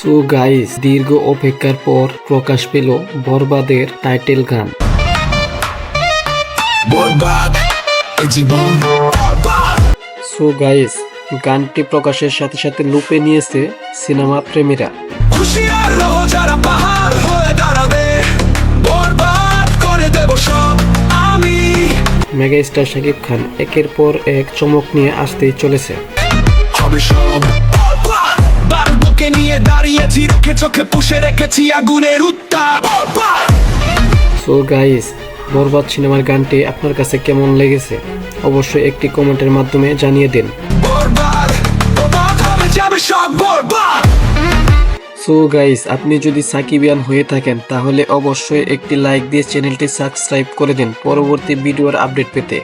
So guys দীর্ঘ অপেক্ষার পর প্রকাশ পেল বরবাদের টাইটেল গান। সো গাইস গানটি প্রকাশের সাথে সাথে লুপে নিয়েছে সিনেমা প্রেমীরা। মেগা স্টার শাকিব খান একের পর এক চমক নিয়ে আসতেই চলেছে। নিয়ে দাঁড়িয়েছি রুখে চোখে পুষে রেখেছি আগুনের উত্তাপ। সো গাইস বরবাদ সিনেমার গানটি আপনার কাছে কেমন লেগেছে? অবশ্যই একটি কমেন্টের মাধ্যমে জানিয়ে দিন। বরবাদ। সো গাইস আপনি যদি সাকিবিয়ান হয়ে থাকেন, তাহলে অবশ্যই একটি লাইক দিয়ে চ্যানেলটি সাবস্ক্রাইব করে দিন। পরবর্তী ভিডিওর আপডেট পেতে।